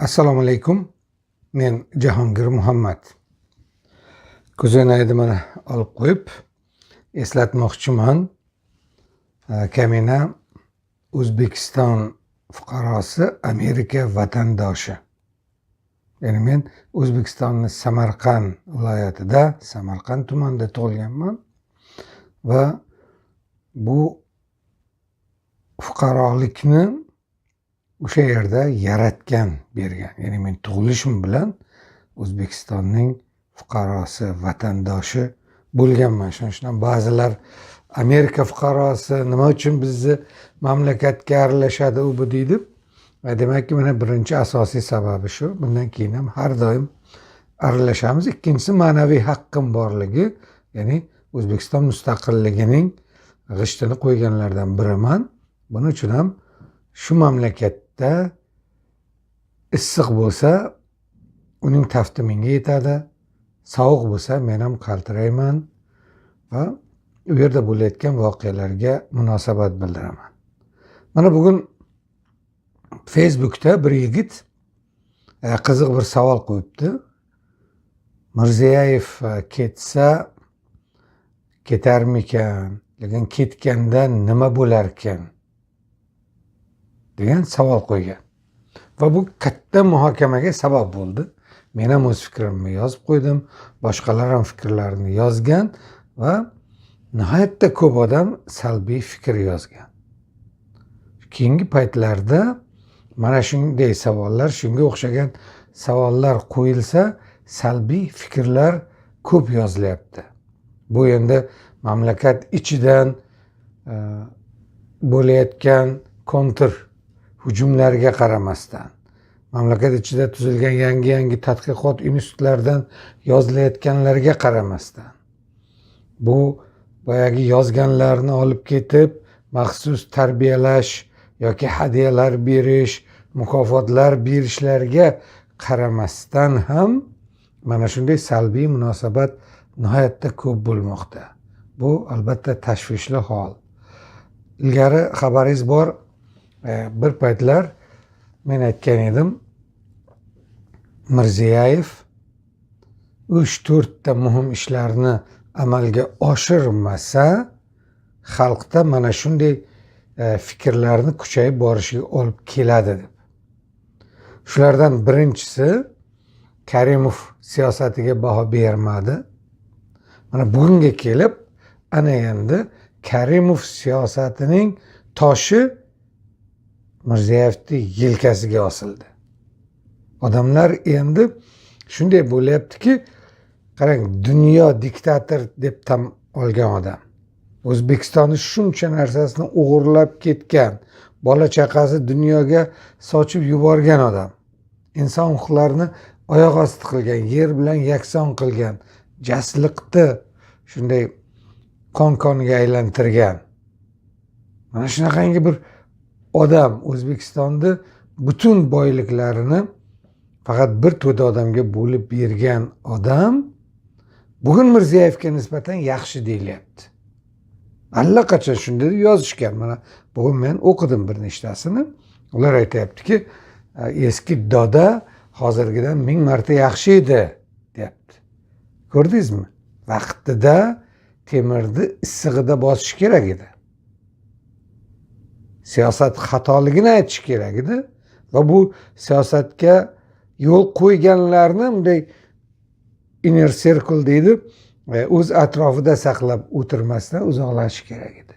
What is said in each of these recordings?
alaykum men jahongir muhammad. Ko'zoynakni mana olib qo'yib eslatmoqchiman e, kamina o'zbekiston fuqarosi amerika vatandoshi. Ya'ni men o'zbekistonni samarqand viloyatida samarqand tumanida tug'ilganman va bu fuqarolikni o'sha yerda yaratgan bergan ya'ni men tug'ilishim bilan o'zbekistonning fuqarosi vatandoshi bo'lganman. Shuning uchun ham ba'zilar amerika fuqarosi nima uchun bizni mamlakatga aralashadi u bu deydi. Demakki mana birinchi asosiy sababi shu. Bundan keyin ham har doim aralashamiz. İkkinchisi ma'naviy haqqim borligi ya'ni o'zbekiston mustaqilligining g'ishtini qo'yganlardan biriman. Buning uchun ham shu da issiq bo'lsa uning tafti menga yetadi. Sovuq bo'lsa men ham qaltirayman va u yerda bo'layotgan voqealarga munosabat bildiraman. Mana bugun facebookda bir yigit e, qiziq bir savol qo'yibdi. Mirziyoyev e, ketsa ketarmikan lekin ketganda nima bo'larkan? Degan savol qo'ygan va bu katta muhokamaga sabab bo'ldi men ham o'z fikrimni yozib qo'ydim boshqalar ham fikrlarini yozgan va nihoyatda ko'p odam salbiy fikr yozgan keyingi paytlarda mana shunday savollar shunga o'xshagan savollar qo'yilsa salbiy fikrlar ko'p yozilyapti bu endi mamlakat ichidan e, bo'layotgan kontr hujumlarga qaramasdan mamlakat ichida tuzilgan yangi yangi tadqiqot institutlaridan yozilayotganlarga qaramasdan bu boyagi yozganlarni olib ketib maxsus tarbiyalash yoki hadyalar berish mukofotlar berishlarga qaramasdan ham mana shunday salbiy munosabat nihoyatda ko'p bo'lmoqda. Bu albatta tashvishli hol. Ilgari xabaringiz bor. Bir paytlar men aytgan edim. Mirziyoyev uch to'rtta muhim ishlarni amalga oshirmasa xalqda mana shunday e, fikrlarni kuchayib borishiga olib keladi deb. Shulardan birinchisi karimov siyosatiga baho bermadi. Mana bugunga kelib ana endi karimov siyosatining toshi mirziyoyevni yelkasiga osildi. Odamlar endi shunday bo'lyaptiki qarang dunyo diktator deb tan olgan odam. O'zbekistonni shuncha narsasini o'g'irlab ketgan bola chaqasi dunyoga sochib yuborgan odam. Inson huquqlarini oyoq osti qilgan yer bilan yakson qilgan jasliqni shunday qon konga aylantirgan. Mana shunaqangi bir odam o'zbekistonni butun boyliklarini faqat bir to'da odamga bo'lib bergan odam bugun mirziyoyevga nisbatan yaxshi deyilyapti allaqachon shunday deb yozishgan. Mana bugun men o'qidim bir nechtasini. Ular aytyaptiki eski doda hozirgidan ming marta yaxshi edi deyapti. Ko'rdingizmi? Vaqtida temirni issig'ida bosish kerak edi. Siyosat xatoligini aytish kerak edi. Va bu siyosatga yo'l qo'yganlarni bunday inner circle deydi e, o'z atrofida saqlab o'tirmasdan uzoqlashish kerak edi.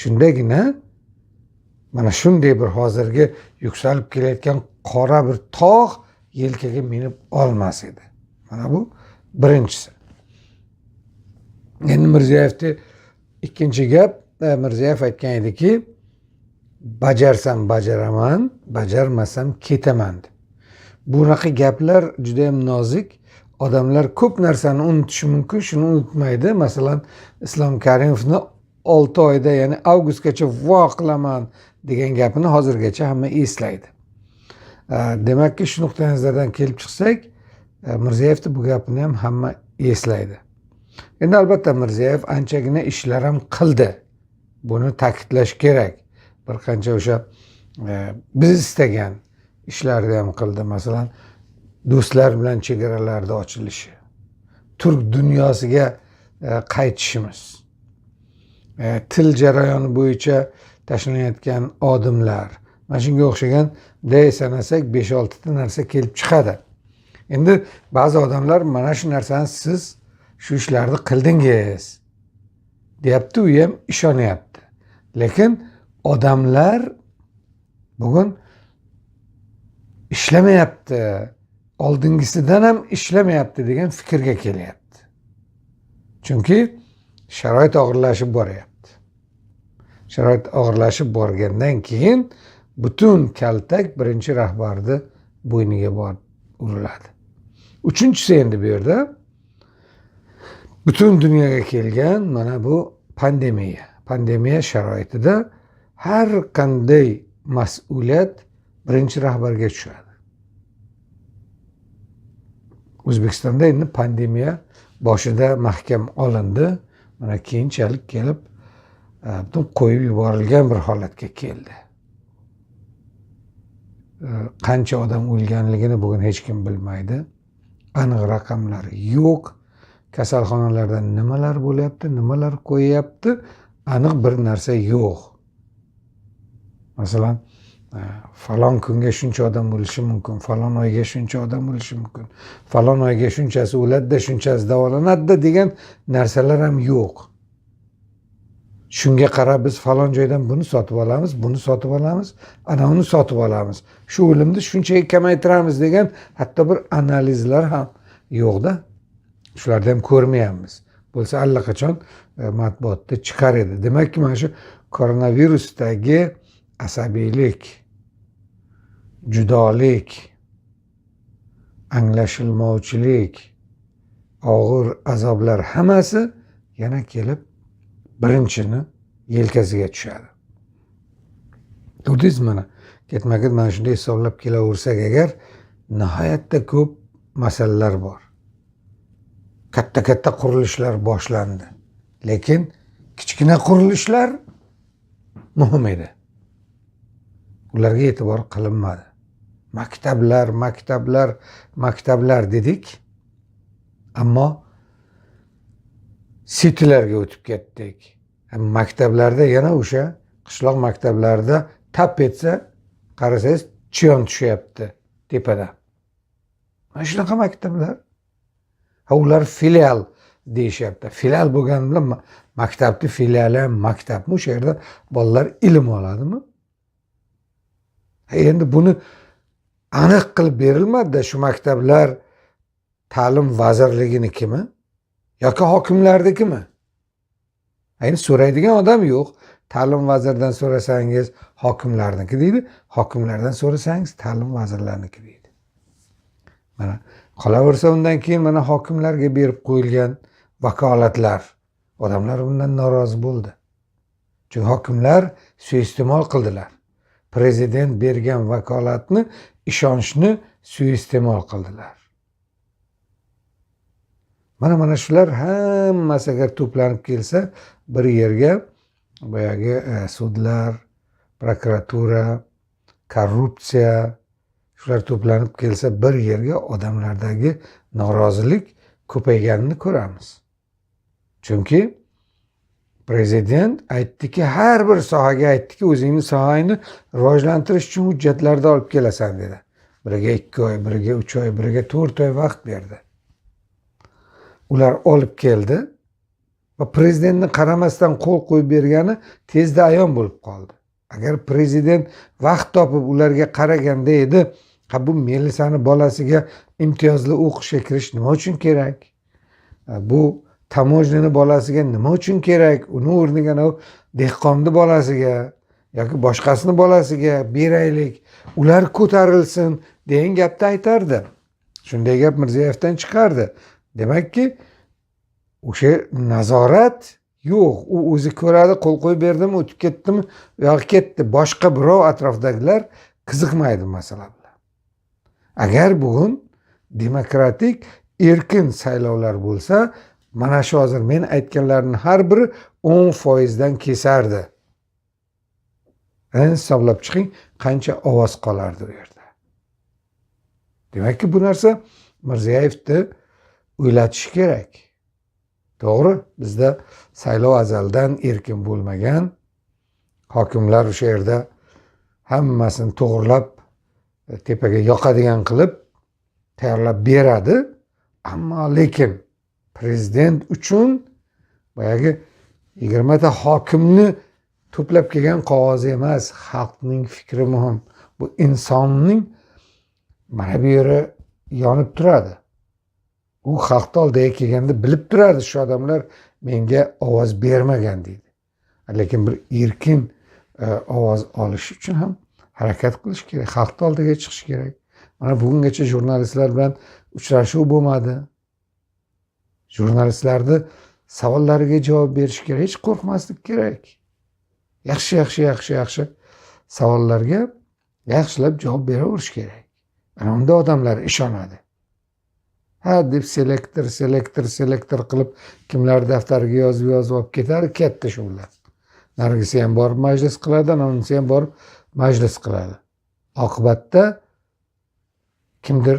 Shundagina mana shunday bir hozirgi yuksalib kelayotgan qora bir tog' yelkaga minib olmas edi. Mana bu birinchisi. Endi mirziyoyevni ikkinchi gap mirziyoyev aytgan ediki bajarsam bajaraman bajarmasam ketaman deb bunaqa gaplar juda yam nozik. Odamlar ko'p narsani unutishi mumkin shuni unutmaydi. Masalan islom karimovni olti oyda ya'ni avgustgacha vo qilaman degan gapini hozirgacha hamma eslaydi. Demakki shu nuqtai nazardan kelib chiqsak mirziyoyevni bu gapini ham hamma eslaydi. Endi albatta mirziyoyev anchagina ishlar ham qildi buni ta'kidlash kerak bir qancha o'sha e, biz istagan ishlarni ham qildi masalan do'stlar bilan chegaralarni ochilishi turk dunyosiga e, qaytishimiz e, til jarayoni bo'yicha tashlanayotgan odimlar mana shunga o'xshagan day sanasak besh oltita narsa kelib chiqadi. Endi ba'zi odamlar mana shu narsani siz shu ishlarni qildingiz deyapti. U ham ishonyapti lekin odamlar bugun ishlamayapti oldingisidan ham ishlamayapti degan fikrga kelyapti chunki sharoit og'irlashib boryapti sharoit og'irlashib borgandan keyin butun kaltak birinchi rahbarni bo'yniga borib uriladi uchinchisi endi bu yerda butun dunyoga kelgan mana bu pandemiya pandemiya sharoitida har qanday mas'uliyat birinchi rahbarga tushadi. O'zbekistonda endi pandemiya boshida mahkam olindi. Mana keyinchalik kelib e, butun qo'yib yuborilgan bir holatga keldi. E, qancha odam o'lganligini bugun hech kim bilmaydi. Aniq raqamlar yo'q. Kasalxonalarda nimalar bo'lyapti nimalar qo'yyapti aniq bir narsa yo'q. Masalan e, falon kunga shuncha odam o'lishi mumkin falon oyga shuncha odam o'lishi mumkin falon oyga shunchasi o'ladida shunchasi davolanadida degan narsalar ham yo'q. Shunga qarab biz falon joydan buni sotib olamiz buni sotib olamiz ana uni sotib olamiz. Shu o'limni shunchaga kamaytiramiz degan hatto bir analizlar ham yo'qda. Shularni ham ko'rmayapmiz bo'lsa allaqachon e, matbuotda chiqar edi. Demakki mana shu koronavirusdagi asabiylik judolik anglashilmovchilik og'ir azoblar hammasi yana kelib birinchini yelkasiga tushadi ko'rdingizmi mana? Ketma ket mana shunday hisoblab kelaversak agar nihoyatda ko'p masalalar bor katta katta qurilishlar boshlandi. Lekin kichkina qurilishlar muhim edi. Ularga e'tibor qilinmadi. Maktablar maktablar maktablar dedik ammo sitilarga o'tib ketdik. Maktablarda yana o'sha qishloq maktablarida tap etsa qarasangiz chiyon tushyapti tepadan mana shunaqa maktablar. Ha ular filial deyishyapti filial bo'lgani bilan maktabni filiali ham maktabmi o'sha yerda bolalar ilm oladimi endi buni aniq qilib berilmadida shu maktablar ta'lim vazirliginikimi yoki hokimlarnikimi endi so'raydigan odam yo'q ta'lim vaziridan so'rasangiz hokimlarniki deydi. Hokimlardan so'rasangiz ta'lim vazirlarniki deydi. Mana qolaversa undan keyin mana hokimlarga berib qo'yilgan vakolatlar. Odamlar bundan norozi bo'ldi. Chunki hokimlar suiiste'mol qildilar. Prezident bergan vakolatni ishonchni suiiste'mol qildilar. Mana mana shular hammasi agar to'planib kelsa bir yerga boyagi e, sudlar prokuratura korrupsiya shular to'planib kelsa bir yerga odamlardagi norozilik ko'payganini ko'ramiz. Chunki prezident aytdiki har bir sohaga aytdiki o'zingni sohangni rivojlantirish uchun hujjatlarni olib kelasan dedi. Biriga ikki oy biriga uch oy biriga to'rt oy vaqt berdi. Ular olib keldi va prezidentni qaramasdan qo'l qo'yib bergani tezda ayon bo'lib qoldi. Agar prezident vaqt topib ularga qaraganda edi ha bu melisani bolasiga imtiyozli o'qishga kirish nima uchun kerak? Bu tamojnini bolasiga nima uchun kerak? Uni o'rniga dehqonni bolasiga yoki boshqasini bolasiga beraylik ular ko'tarilsin degan gapni aytardi. Shunday gap mirziyoyevdan chiqardi. Demakki o'sha nazorat yo'q. U o'zi ko'radi qo'l qo'yib berdimi o'tib ketdimi yoki ketdi. Boshqa birov atrofdagilar qiziqmaydi masala bilan agar bugun demokratik erkin saylovlar bo'lsa mana shu hozir men aytganlarni har biri o'n foizdan kesardi. Endi hisoblab chiqing qancha ovoz qolardi u yerda. Demakki bu narsa mirziyoyevni o'ylatishi kerak. To'g'ri bizda saylov azaldan erkin bo'lmagan hokimlar o'sha yerda hammasini to'g'irlab tepaga yoqadigan qilib tayyorlab beradi. Ammo lekin prezident uchun boyagi yigirmata hokimni to'plab kelgan qog'oz emas xalqning fikri muhim. Bu insonning mana bu yeri yonib turadi. U xalqni oldiga kelganda bilib turardi shu odamlar menga ovoz bermagan deydi. Lekin bir erkin e, ovoz olish uchun ham harakat qilish kerak xalqni oldiga chiqish kerak. Mana bugungacha jurnalistlar bilan uchrashuv bo'lmadi. Jurnalistlarni savollariga javob berish kerak hech qo'rqmaslik kerak. Yaxshi yaxshi yaxshi yaxshi savollarga yaxshilab javob beraverish kerak. Ana unda odamlar ishonadi. Ha deb selektor selektor selektor qilib kimlar daftariga yozib yozib olib ketadi? Ketdi shu bilan narigisi ham borib majlis qiladi anavisi ham borib majlis qiladi. Oqibatda kimdir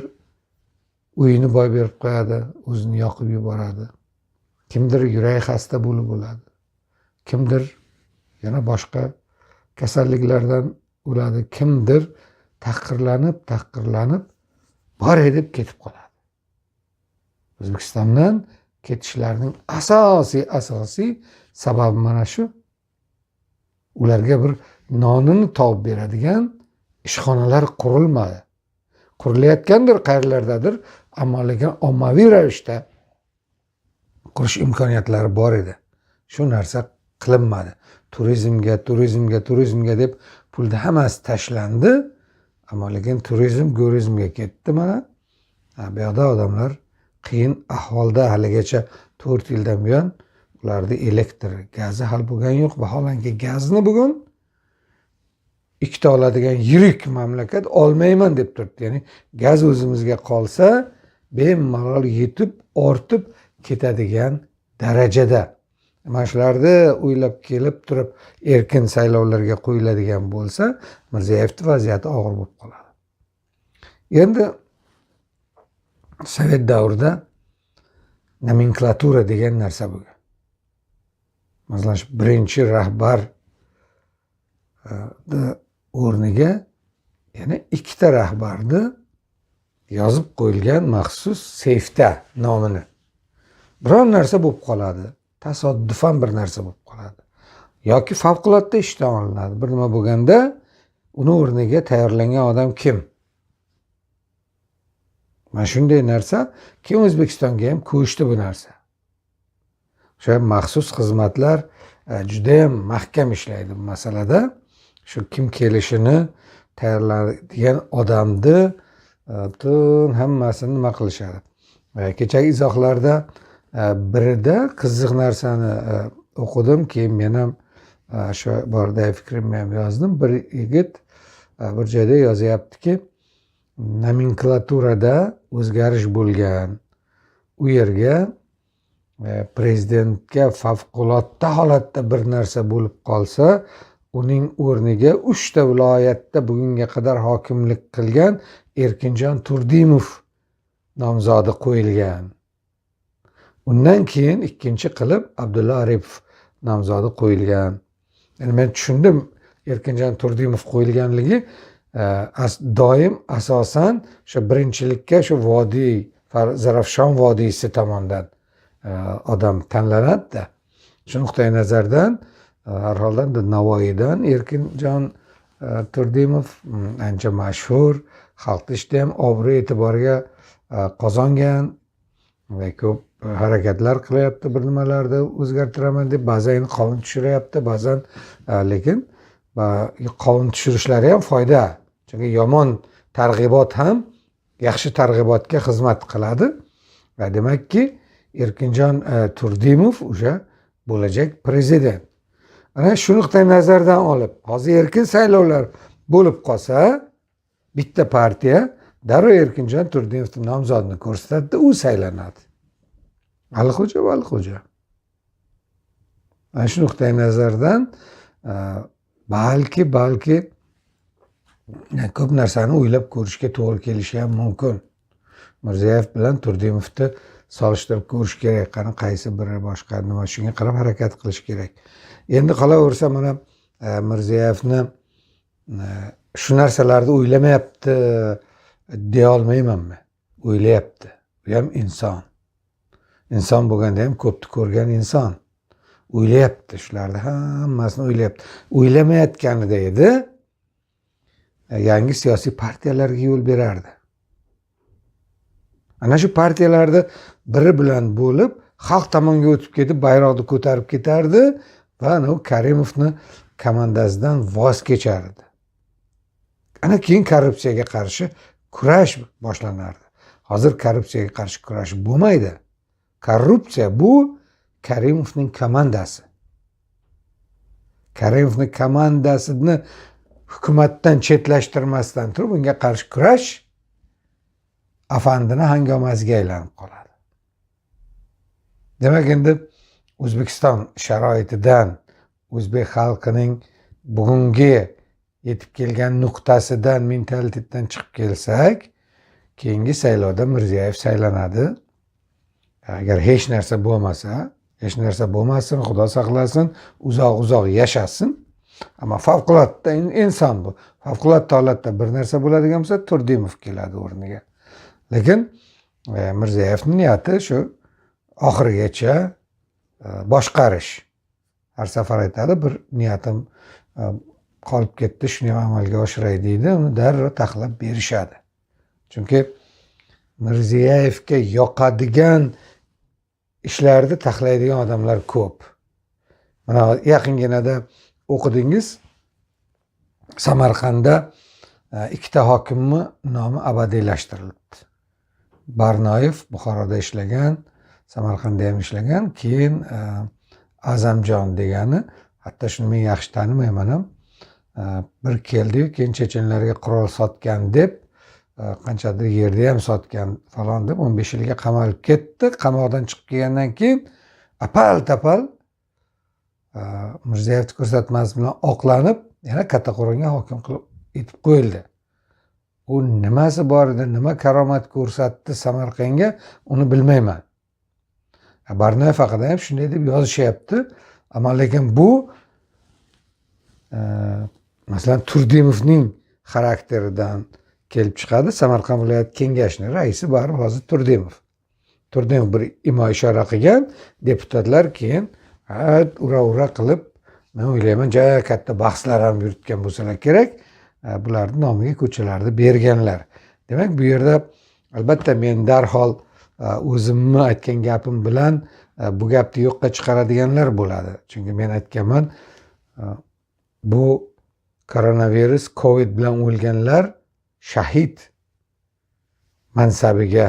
uyini boy berib qo'yadi o'zini yoqib yuboradi. Kimdir yuragi xasta bo'lib o'ladi. Kimdir yana boshqa kasalliklardan o'ladi. Kimdir tahqirlanib tahqirlanib bor deb ketib qoladi. O'zbekistondan ketishlarning asosiy asosiy sababi mana shu. Ularga bir nonini topib beradigan ishxonalar qurilmadi. Qurilayotgandir qayerlardadir ammo lekin ommaviy ravishda qurish imkoniyatlari bor edi. Shu narsa qilinmadi. Turizmga turizmga turizmga deb pulni hammasi tashlandi ammo lekin turizm gurizmga ketdi mana. Bu yoqda odamlar qiyin ahvolda haligacha to'rt yildan buyon ularni elektr gazi hal bo'lgani yo'q vaholanki gazni bugun ikkita oladigan yirik mamlakat olmayman deb turibdi. Ya'ni gaz o'zimizga qolsa bemalol yetib ortib ketadigan darajada. Mana shularni o'ylab kelib turib erkin saylovlarga qo'yiladigan bo'lsa mirziyoyevni vaziyati og'ir bo'lib qoladi. Endi sovet davrida nomenklatura degan narsa bo'lgan. Masalan shu birinchi rahbar e, o'rniga yana ikkita rahbarni yozib qo'yilgan maxsus seyfda nomini. Biror narsa bo'lib qoladi. Tasodifan bir narsa bo'lib qoladi. Yoki favqulodda ishdan olinadi. Bir nima bo'lganda uni o'rniga tayyorlangan odam kim? Mana shunday narsa. Keyin o'zbekistonga ham ko'chdi bu narsa? O'sha maxsus xizmatlar e, judayam mahkam ishlaydi bu masalada shu kim kelishini tayyorlaydigan odamni butun e, hammasini nima qilishadi? E, kechagi izohlarda e, birida qiziq narsani o'qidim keyin men ham shu boradagi fikrimni ham yozdim. Bir yigit bir joyda yozyaptiki nomenklaturada o'zgarish bo'lgan u yerga prezidentga favqulodda holatda bir narsa bo'lib qolsa uning o'rniga uchta viloyatda bugunga qadar hokimlik qilgan erkinjon turdimov nomzodi qo'yilgan. Undan keyin ikkinchi qilib abdulla aripov nomzodi qo'yilgan. Yani men tushundim erkinjon turdimov qo'yilganligi e, doim asosan o'sha birinchilikka shu vodiy zarafshon vodiysi tomondan e, odam tanlanadida. Shu nuqtai nazardan e, har holda navoiydan erkinjon e, turdimov ancha mashhur xalqni ichida ham obro' e'tiborga e, qozongan va ko'p harakatlar qilyapti bir nimalarni o'zgartiraman deb ba'zan qonun tushiryapti ba'zan lekin e, qovun tushirishlari ham foyda chunki yomon targ'ibot ham yaxshi targ'ibotga xizmat qiladi va demakki erkinjon turdimov o'sha bo'lajak prezident. Ana shu nuqtai nazardan olib hozir erkin saylovlar bo'lib qolsa bitta partiya darrov erkinjon turdimovni nomzodini ko'rsatadida u saylanadi. Alixo'ja valixo'ja ana shu nuqtai nazardan e, balki balki e, ko'p narsani o'ylab ko'rishga to'g'ri kelishi ham mumkin. Mirziyoyev bilan turdimovni solishtirib ko'rish kerak qani qaysi biri boshqa nima shunga qarab harakat qilish kerak. Endi qolaversa mana e, mirziyoyevni e, shu narsalarni o'ylamayapti deya olmayman man o'ylayapti. U ham inson. İnson bo'lganda ham ko'pni ko'rgan inson. O'ylayapti shularni hammasini o'ylayapti. O'ylamayotganida edi yangi siyosiy partiyalarga yo'l berardi ana shu partiyalarni biri bilan bo'lib xalq tomonga o'tib ketib bayroqni ko'tarib ketardi va anavi karimovni komandasidan voz kechardi. Ana keyin korrupsiyaga qarshi kurash boshlanardi. Hozir korrupsiyaga qarshi kurash bo'lmaydi. Korrupsiya bu karimovning komandasi. Karimovni komandasini hukumatdan chetlashtirmasdan turib unga qarshi kurash afandini hangomasiga aylanib qoladi demak endi o'zbekiston sharoitidan o'zbek xalqining bugungi yetib kelgan nuqtasidan mentalitetdan chiqib kelsak keyingi saylovda mirziyoyev saylanadi agar hech narsa bo'lmasa hech narsa bo'lmasin xudo saqlasin uzoq uzoq yashasin ammo favqulodda inson bu. Favqulodda holatda bir narsa bo'ladigan bo'lsa turdimov keladi o'rniga lekin e, mirziyoyevni niyati shu oxirigacha e, boshqarish. Har safar aytadi bir niyatim e, qolib ketdi shuni ham amalga oshiray deydi uni darrov taxlab berishadi. Chunki mirziyoyevga yoqadigan ishlarni taxlaydigan odamlar ko'p. Mana yaqinginada o'qidingiz. Samarqandda e, ikkita hokimni nomi abadiylashtirildi barnoyev buxoroda ishlagan samarqandda ham ishlagan keyin e, azamjon degani hatto shuni men yaxshi tanimayman ham e, bir keldiyu keyin chechenlarga qurol sotgan deb e, qanchadir yerni ham sotgan falon deb o'n besh yilga qamalib ketdi. Qamoqdan chiqib kelgandan keyin apal tapal mirziyoyevni ko'rsatmasi bilan oqlanib yana kattaqo'rg'onga hokim qilib etib qo'yildi. U nimasi bor edi nima karomat ko'rsatdi samarqandga? Uni bilmayman. Barnoyev haqida ham shunday deb yozishyapti. Ammo lekin bu masalan turdimovning xarakteridan kelib chiqadi. Samarqand viloyat kengashining raisi baribir hozir turdimov. Turdimov bir imo ishora qilgan deputatlar keyin ura ura qilib men o'ylayman juda katta bahslar ham yuritgan bo'lsalar kerak E, bularni nomiga ko'chalarni berganlar. Demak bu yerda albatta men darhol e, o'zimni aytgan gapim bilan e, bu gapni yo'qqa chiqaradiganlar bo'ladi. Chunki men aytganman bu koronavirus covid bilan o'lganlar shahid mansabiga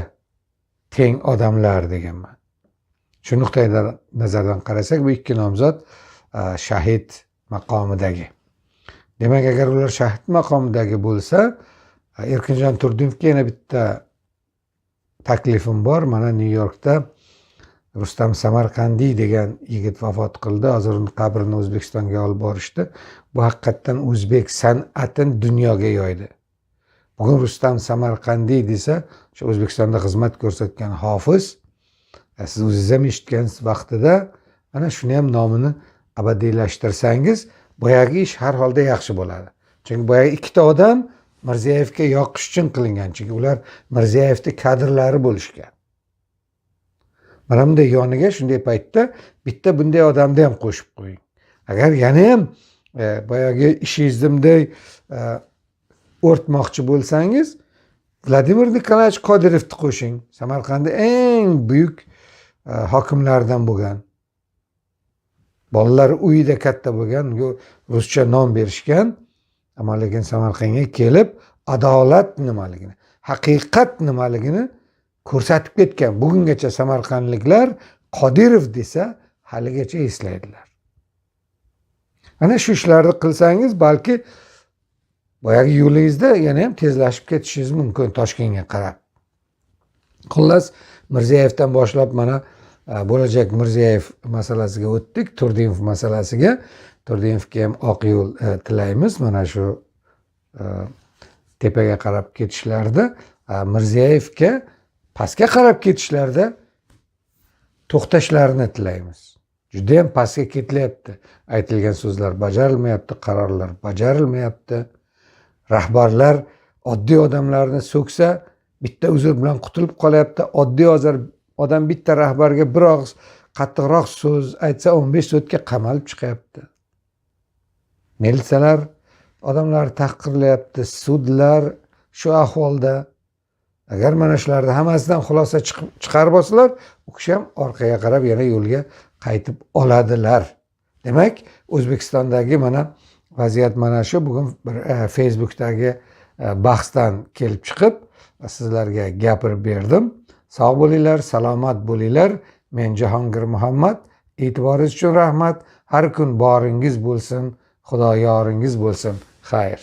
teng odamlar deganman. Shu nuqtai nazardan qarasak bu ikki nomzod shahid maqomidagi. Demak agar ular shahid maqomidagi bo'lsa erkinjon turdimovga yana bitta taklifim bor. Mana nyu yorkda rustam samarqandiy degan yigit vafot qildi. Hozir uni qabrini o'zbekistonga olib borishdi. Bu haqiqatdan o'zbek san'atini dunyoga yoydi. Bugun rustam samarqandiy desa o'sha o'zbekistonda xizmat ko'rsatgan hofiz siz o'zingiz ham eshitgansiz vaqtida mana shuni ham nomini abadiylashtirsangiz boyagi ish har holda yaxshi bo'ladi. Chunki boyagi ikkita odam mirziyoyevga yoqish uchun qilingan. Chunki ular mirziyoyevni kadrlari bo'lishgan. Mana bunday yoniga shunday paytda bitta bunday odamni ham qo'shib qo'ying. Agar yana ham e, boyagi ishingizni bunday e, o'rtmoqchi bo'lsangiz vladimir nikolayevich qodirovni qo'shing. Samarqandda eng buyuk e, hokimlardan bo'lgan. Bolalari uyida katta bo'lgan ruscha nom berishgan ammo lekin samarqandga kelib adolat nimaligini haqiqat nimaligini ko'rsatib ketgan bugungacha samarqandliklar qodirov desa haligacha eslaydilar ana shu ishlarni qilsangiz balki boyagi yo'lingizda yana ham tezlashib ketishingiz mumkin toshkentga qarab xullas mirziyoyevdan boshlab mana Э, bo'lajak mirziyoyev masalasiga o'tdik. Turdimov masalasiga. Turdiyevga ham oq yo'l e, tilaymiz. Mana shu e, tepaga qarab ketishlarida e, mirziyoyevga pastga qarab ketishlarida to'xtashlarini tilaymiz. Judayam pastga ketilyapti. Aytilgan so'zlar bajarilmayapti qarorlar bajarilmayapti. Rahbarlar oddiy odamlarni so'ksa bitta uzr bilan qutulib qolyapti. Oddiy odam bitta rahbarga bir og'iz qattiqroq so'z aytsa o'n besh soatga qamalib chiqyapti. Militsiyalar odamlarni tahqirlayapti sudlar shu ahvolda. Agar mana shularni hammasidan xulosa chiqib- chiqarib olsalar u kishi ham orqaga qarab yana yo'lga qaytib oladilar. Demak o'zbekistondagi mana vaziyat mana shu. Bugun bir e, facebookdagi e, bahsdan kelib chiqib sizlarga gapirib berdim. Sog' bo'linglar salomat bo'linglar. Men jahongir muhammad e'tiboringiz uchun rahmat. Har kun boringiz bo'lsin xudo yoringiz bo'lsin. Xayr.